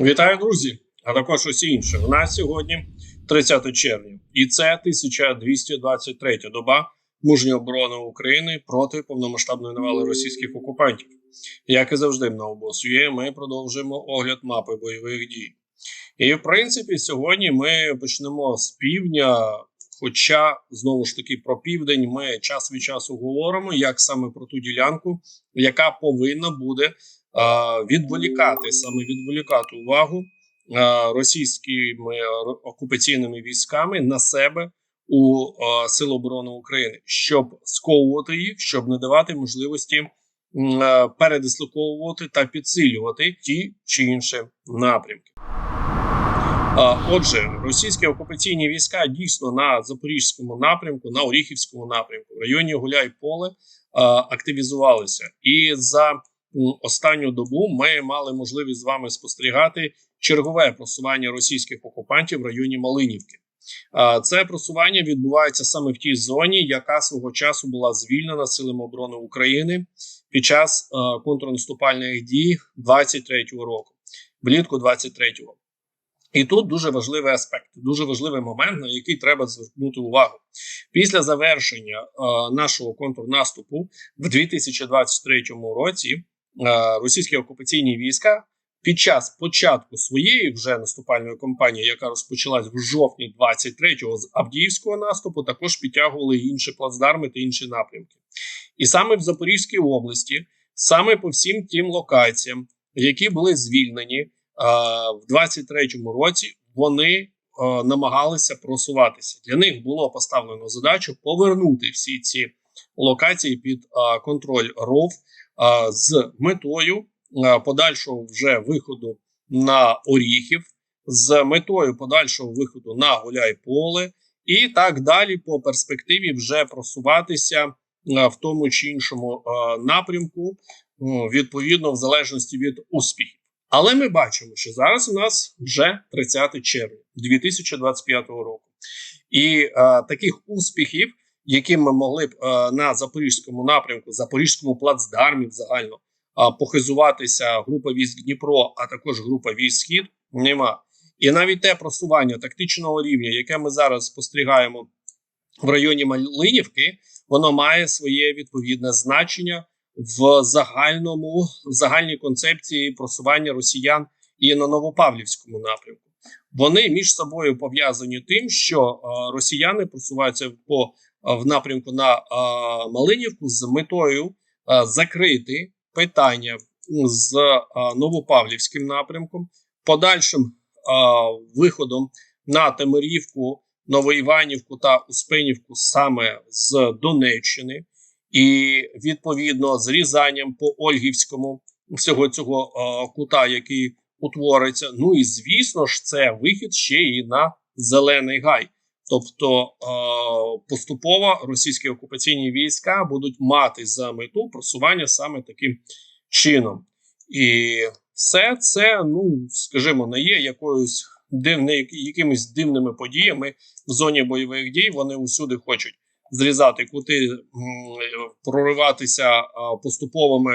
Вітаю, друзі! А також усі інші. У нас сьогодні 30 червня, і це 1223 доба мужньої оборони України проти повномасштабної навали російських окупантів. Як і завжди, на обосує, ми продовжуємо огляд мапи бойових дій. І в принципі, сьогодні ми почнемо з півдня. Хоча знову ж таки про південь ми час від часу говоримо, як саме про ту ділянку, яка повинна буде відволікати саме відволікати увагу російськими окупаційними військами на себе у Сил оборони України, щоб сковувати їх, щоб не давати можливості передислоковувати та підсилювати ті чи інші напрямки. Отже, російські окупаційні війська дійсно на запорізькому напрямку, на Оріхівському напрямку, в районі Гуляй-Поле активізувалися, і за останню добу ми мали можливість з вами спостерігати чергове просування російських окупантів в районі Малинівки. Це просування відбувається саме в тій зоні, яка свого часу була звільнена силами оборони України під час контрнаступальних дій 23-го року, влітку 23-го. І тут дуже важливий аспект, дуже важливий момент, на який треба звернути увагу. Після завершення е, нашого контрнаступу в 2023 році російські окупаційні війська під час початку своєї вже наступальної кампанії, яка розпочалась в жовтні 23-го з Авдіївського наступу, також підтягували інші плацдарми та інші напрямки. І саме в Запорізькій області, саме по всім тим локаціям, які були звільнені е, в 23-му році, вони е, намагалися просуватися. Для них було поставлено задачу повернути всі ці локації під контроль РОВ з метою подальшого вже виходу на Оріхів, з метою подальшого виходу на Гуляй-Поле, і так далі по перспективі вже просуватися в тому чи іншому напрямку, відповідно, в залежності від успіхів. Але ми бачимо, що зараз у нас вже 30 червня 2025 року, і е, таких успіхів яким ми могли б е, на запорізькому напрямку, запорізькому плацдармі загально е, похизуватися група військ Дніпро, а також група військ Схід, нема. І навіть те просування тактичного рівня, яке ми зараз спостерігаємо в районі Малинівки, воно має своє відповідне значення в загальному в загальній концепції просування росіян і на Новопавлівському напрямку. Вони між собою пов'язані тим, що е, росіяни просуваються по в напрямку на Малинівку з метою закрити питання з Новопавлівським напрямком, подальшим виходом на Темирівку, Новоіванівку та Успенівку саме з Донеччини, і відповідно зрізанням по Ольгівському всього цього кута, який утвориться. Ну і звісно ж, це вихід ще і на Зелений Гай. Тобто е, поступово російські окупаційні війська будуть мати за мету просування саме таким чином, і все це, ну скажімо, не є якоюсь дивними якимись дивними подіями в зоні бойових дій. Вони усюди хочуть зрізати кути, прориватися поступовими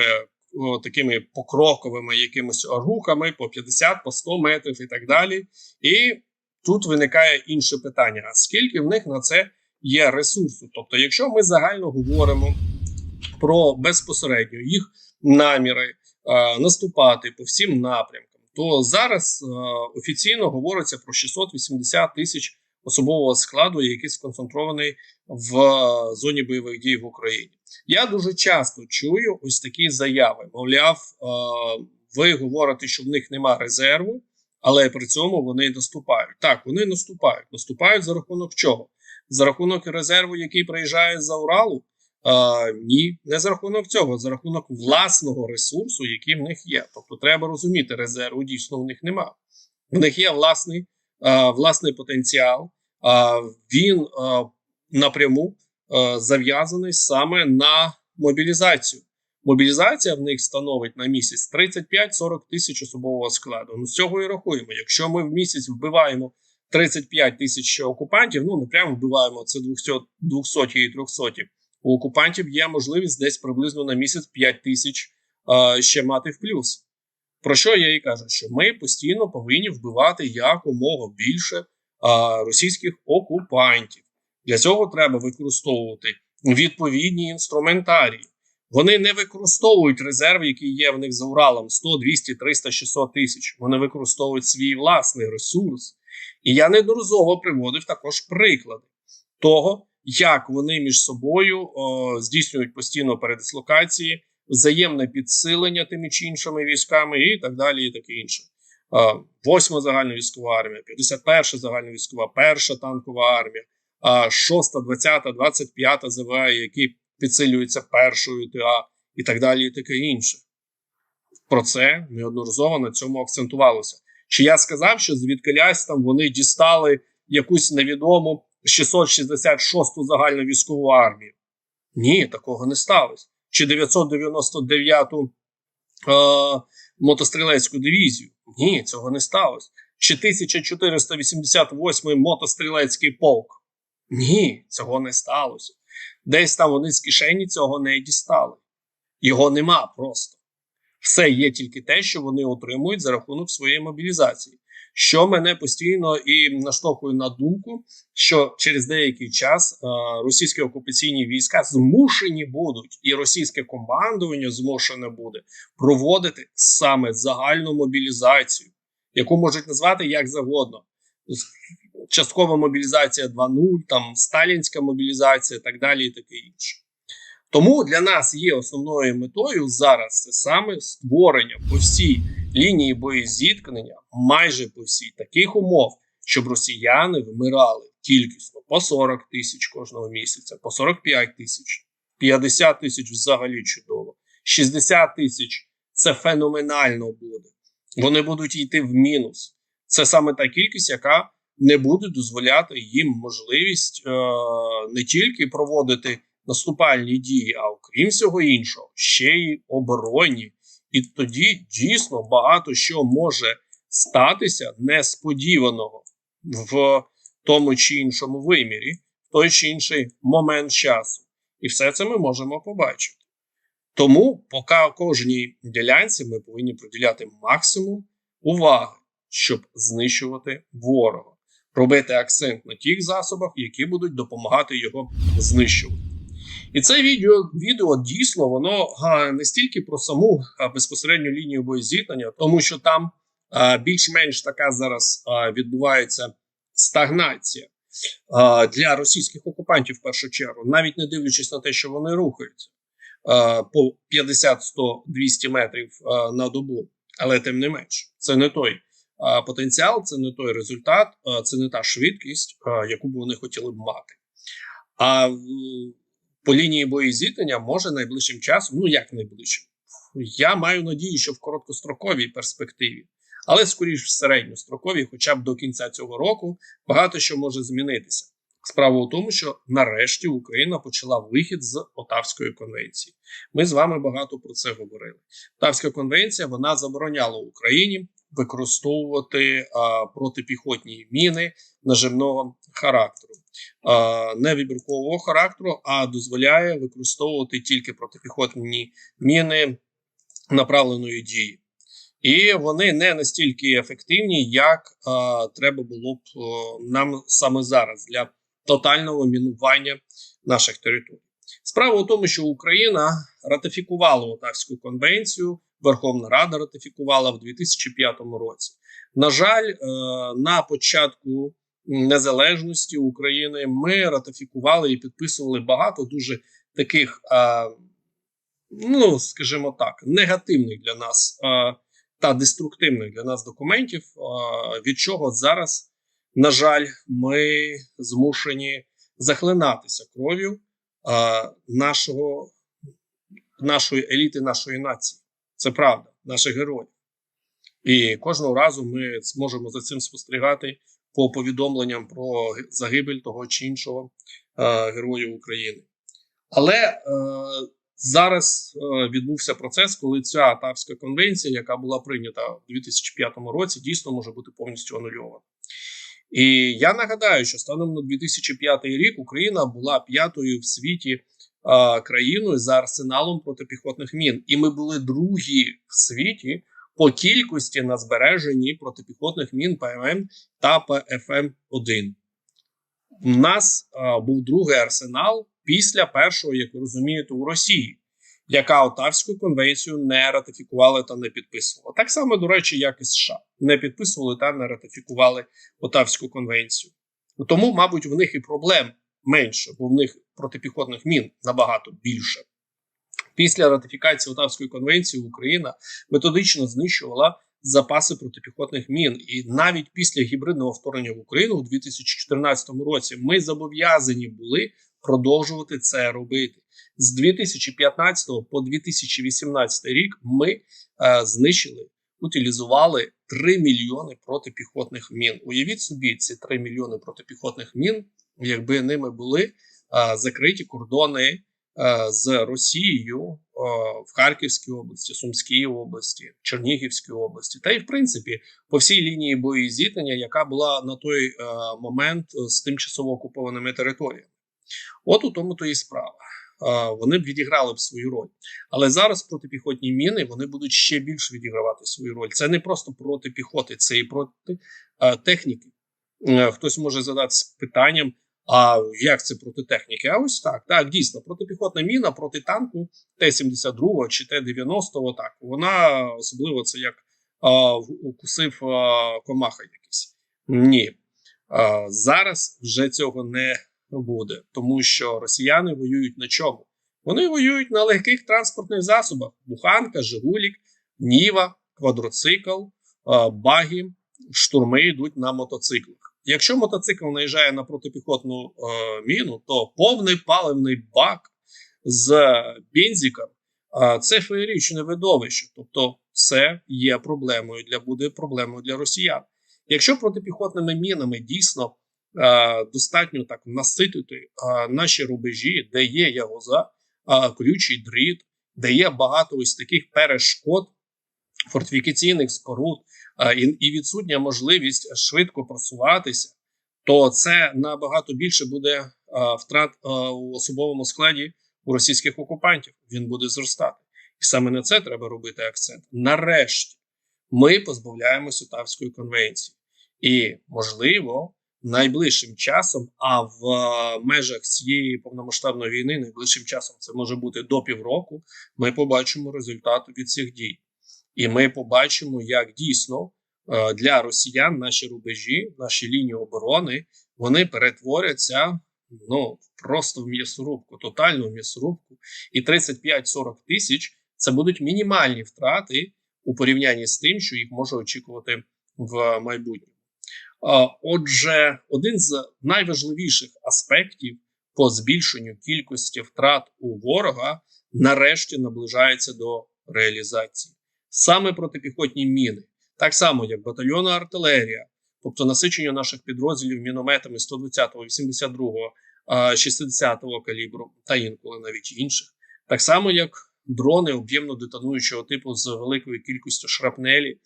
такими покроковими якимись рухами по 50, по 100 метрів і так далі. І Тут виникає інше питання: а скільки в них на це є ресурсу? Тобто, якщо ми загально говоримо про безпосередньо їх наміри е, наступати по всім напрямкам, то зараз е, офіційно говориться про 680 тисяч особового складу, який сконцентрований в е, зоні бойових дій в Україні. Я дуже часто чую ось такі заяви. Мовляв, е, ви говорите, що в них немає резерву але при цьому вони наступають. Так, вони наступають. Наступають за рахунок чого? За рахунок резерву, який приїжджає за Уралу? А, Ні, не за рахунок цього, за рахунок власного ресурсу, який в них є. Тобто, треба розуміти, резерву дійсно в них нема. В них є власний а, власний потенціал, а, він а, напряму а, зав'язаний саме на мобілізацію. Мобілізація в них становить на місяць 35-40 тисяч особового складу. Ну з цього і рахуємо. Якщо ми в місяць вбиваємо 35 тисяч окупантів, ну не прямо вбиваємо це 200, 200 і 300, У окупантів є можливість десь приблизно на місяць 5 тисяч ще мати в плюс. Про що я і кажу? Що ми постійно повинні вбивати якомога більше а, російських окупантів. Для цього треба використовувати відповідні інструментарії. Вони не використовують резерв, який є в них за Уралом 100, 200, 300, 600 тисяч. Вони використовують свій власний ресурс. І я неодноразово приводив також приклади того, як вони між собою о, здійснюють постійно передислокації, взаємне підсилення тими чи іншими військами і так далі, і таке інше. Восьма загальна військова армія, 51 загальна військова, перша танкова армія, шоста, 20, 25 ЗВА, які підсилюються першою ТА і так далі, і таке інше. Про це неодноразово на цьому акцентувалося. Чи я сказав, що звідкилясь там вони дістали якусь невідому 666-ту загальну військову армію? Ні, такого не сталося. Чи 999-ту е, мотострілецьку дивізію? Ні, цього не сталося. Чи 1488-й мотострілецький полк? Ні, цього не сталося. Десь там вони з кишені цього не дістали. Його нема просто. Все є тільки те, що вони отримують за рахунок своєї мобілізації. Що мене постійно і наштовхує на думку, що через деякий час е, російські окупаційні війська змушені будуть, і російське командування змушене буде проводити саме загальну мобілізацію, яку можуть назвати як завгодно. Часткова мобілізація 2.0, там сталінська мобілізація, так далі, і таке інше. Тому для нас є основною метою зараз це саме створення по всій лінії боєзіткнення, майже по всій таких умов, щоб росіяни вмирали кількісно по 40 тисяч кожного місяця, по 45 тисяч, 50 тисяч взагалі чудово, 60 тисяч це феноменально буде. Вони будуть йти в мінус. Це саме та кількість, яка не буде дозволяти їм можливість е, не тільки проводити наступальні дії, а окрім всього іншого, ще й оборонні. І тоді дійсно багато що може статися несподіваного в тому чи іншому вимірі, в той чи інший момент часу. І все це ми можемо побачити. Тому, поки кожній ділянці ми повинні приділяти максимум уваги, щоб знищувати ворога, робити акцент на тих засобах, які будуть допомагати його знищувати. І це відео відео дійсно воно не стільки про саму безпосередню лінію боєзіткнення, тому що там більш-менш така зараз відбувається стагнація для російських окупантів в першу чергу, навіть не дивлячись на те, що вони рухаються по 50, 100, 200 метрів на добу, але тим не менш, це не той. Потенціал, це не той результат, це не та швидкість, яку б вони хотіли б мати. А по лінії боєзіткнення може найближчим часом, ну як найближчим, я маю надію, що в короткостроковій перспективі, але скоріш в середньостроковій, хоча б до кінця цього року, багато що може змінитися. Справа у тому, що нарешті Україна почала вихід з Отавської конвенції. Ми з вами багато про це говорили. Отавська конвенція вона забороняла Україні використовувати а, протипіхотні міни наживного характеру, а, не вибіркового характеру, а дозволяє використовувати тільки протипіхотні міни направленої дії. І вони не настільки ефективні, як а, треба було б а, нам саме зараз для тотального мінування наших територій. Справа у тому, що Україна ратифікувала Отавську конвенцію Верховна Рада ратифікувала в 2005 році. На жаль, е, на початку незалежності України ми ратифікували і підписували багато дуже таких, е, ну скажімо так, негативних для нас е, та деструктивних для нас документів, від чого зараз, на жаль, ми змушені захлинатися кров'ю нашого нашої еліти, нашої нації. Це правда, наших героїв. І кожного разу ми зможемо за цим спостерігати по повідомленням про загибель того чи іншого е, героя України. Але е, зараз е, відбувся процес, коли ця Атавська конвенція, яка була прийнята у 2005 році, дійсно може бути повністю анульована. І я нагадаю, що станом на 2005 рік Україна була п'ятою в світі країною за арсеналом протипіхотних мін, і ми були другі в світі по кількості на збереженні протипіхотних мін ПММ та ПФМ-1. У нас а, був другий арсенал після першого, як ви розумієте, у Росії, яка Отавську конвенцію не ратифікувала та не підписувала. Так само, до речі, як і США не підписували та не ратифікували Отавську конвенцію. Тому, мабуть, в них і проблем менше, бо в них протипіхотних мін набагато більше. Після ратифікації Отавської конвенції Україна методично знищувала запаси протипіхотних мін, і навіть після гібридного вторгнення в Україну у 2014 році ми зобов'язані були продовжувати це робити. З 2015 по 2018 рік ми е, знищили, утилізували 3 мільйони протипіхотних мін. Уявіть собі, ці 3 мільйони протипіхотних мін, якби ними були е, закриті кордони е, з Росією е, в Харківській області, Сумській області, Чернігівській області, та й в принципі по всій лінії боєзіткнення, яка була на той е, момент з тимчасово окупованими територіями. От у тому то і справа. Вони б відіграли б свою роль. Але зараз протипіхотні міни вони будуть ще більше відігравати свою роль. Це не просто проти піхоти, це і проти а, техніки. Е, хтось може задатися питанням: а як це проти техніки? А ось так. Так, дійсно, протипіхотна міна проти танку Т-72 чи Т-90, так вона особливо це як а, укусив а, комаха якийсь. Ні. А, зараз вже цього не буде, тому що росіяни воюють на чому? Вони воюють на легких транспортних засобах: буханка, Жигулік, Ніва, квадроцикл, багі, штурми йдуть на мотоциклах. Якщо мотоцикл наїжджає на протипіхотну е, міну, то повний паливний бак з бензиком е, це феєрічне видовище. Тобто, це є проблемою для буде проблемою для росіян. Якщо протипіхотними мінами дійсно Е, достатньо так наситити е, наші рубежі, де є ягоза, е, ключий дріт, де є багато ось таких перешкод фортифікаційних споруд і відсутня можливість швидко просуватися, то це набагато більше буде втрат у особовому складі у російських окупантів. Він буде зростати, і саме на це треба робити акцент. Нарешті ми позбавляємося Тавської конвенції, і можливо найближчим часом, а в е, межах цієї повномасштабної війни, найближчим часом це може бути до півроку. Ми побачимо результати від цих дій, і ми побачимо, як дійсно е, для росіян наші рубежі, наші лінії оборони вони перетворяться ну просто в м'ясорубку, тотальну м'ясорубку. І 35-40 тисяч це будуть мінімальні втрати у порівнянні з тим, що їх може очікувати в майбутньому. Отже, один з найважливіших аспектів по збільшенню кількості втрат у ворога нарешті наближається до реалізації саме протипіхотні міни, так само як батальйонна артилерія, тобто насичення наших підрозділів мінометами 120-го, 82-го, 60-го калібру та інколи навіть інших, так само як дрони об'ємно детонуючого типу з великою кількістю шрапнелі,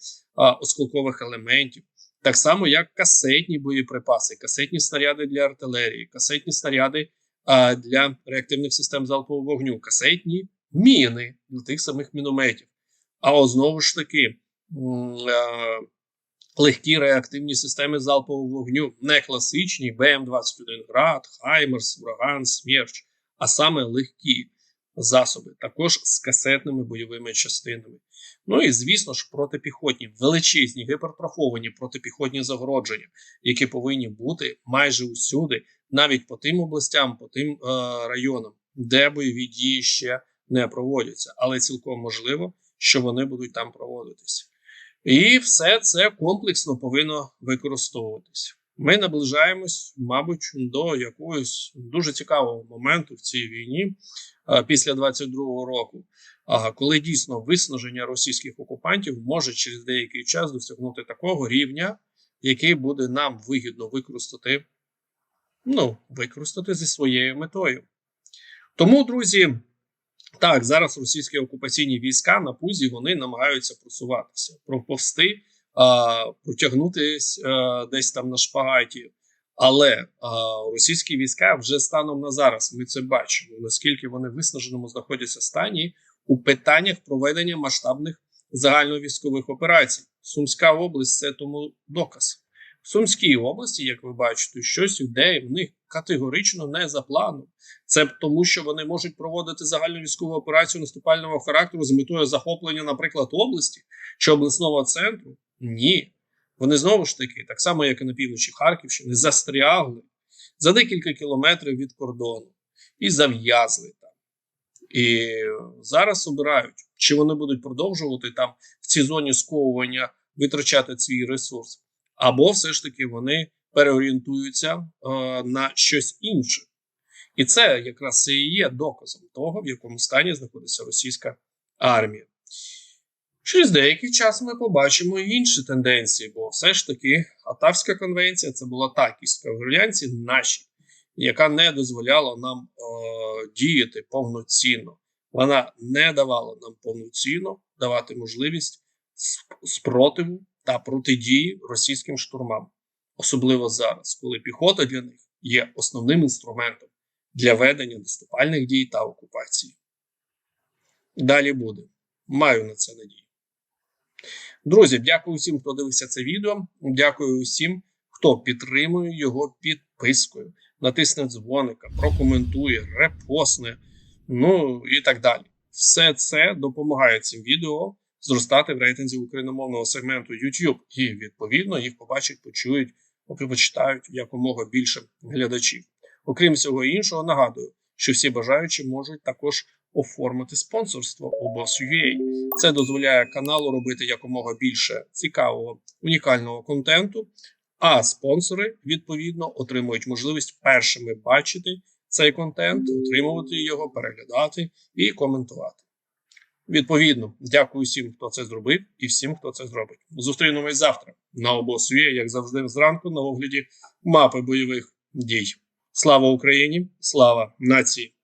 осколкових елементів. Так само, як касетні боєприпаси, касетні снаряди для артилерії, касетні снаряди а, для реактивних систем залпового вогню, касетні міни для тих самих мінометів. А знову ж таки легкі реактивні системи залпового вогню, не класичні БМ-21 Град, Хаймерс, Ураган, Смерч, а саме легкі засоби, також з касетними бойовими частинами. Ну і звісно ж, протипіхотні, величезні, гіпертрофовані протипіхотні загородження, які повинні бути майже усюди, навіть по тим областям, по тим е, районам, де бойові дії ще не проводяться, але цілком можливо, що вони будуть там проводитися. І все це комплексно повинно використовуватися. Ми наближаємось, мабуть, до якогось дуже цікавого моменту в цій війні після 22-го року, коли дійсно виснаження російських окупантів може через деякий час досягнути такого рівня, який буде нам вигідно використати, ну, використати зі своєю метою. Тому, друзі, так, зараз російські окупаційні війська на пузі вони намагаються просуватися, проповсти протягнутись десь там на шпагаті. Але російські війська вже станом на зараз ми це бачимо, наскільки вони в виснаженому знаходяться стані у питаннях проведення масштабних загальновійськових операцій. Сумська область це тому доказ. Сумській області, як ви бачите, щось іде в них категорично не за планом. Це тому, що вони можуть проводити загальну військову операцію наступального характеру з метою захоплення, наприклад, області чи обласного центру. Ні. Вони знову ж таки, так само як і на півночі Харківщини, застрягли за декілька кілометрів від кордону і зав'язли там. І зараз обирають, чи вони будуть продовжувати там в цій зоні сковування витрачати свій ресурс, або все ж таки вони переорієнтуються е, на щось інше. І це якраз і є доказом того, в якому стані знаходиться російська армія. Через деякий час ми побачимо і інші тенденції, бо все ж таки Атавська конвенція це була та кістка в грлянці нашій, яка не дозволяла нам е, діяти повноцінно. Вона не давала нам повноцінно давати можливість спротиву та протидії російським штурмам, особливо зараз, коли піхота для них є основним інструментом для ведення наступальних дій та окупації. Далі буде. Маю на це надію. Друзі, дякую всім, хто дивився це відео. Дякую усім, хто підтримує його підпискою, натисне дзвоника, прокоментує, репосне, ну і так далі. Все це допомагає цим відео зростати в рейтинзі україномовного сегменту YouTube. І відповідно їх побачать, почують, почитають якомога більше глядачів. Окрім всього іншого, нагадую, що всі бажаючі можуть також оформити спонсорство у Boss.ua. Це дозволяє каналу робити якомога більше цікавого унікального контенту. А спонсори відповідно отримують можливість першими бачити цей контент, отримувати його, переглядати і коментувати. Відповідно, дякую всім, хто це зробив, і всім, хто це зробить. Зустрінемось завтра на обосві, як завжди, зранку на огляді мапи бойових дій. Слава Україні! Слава нації!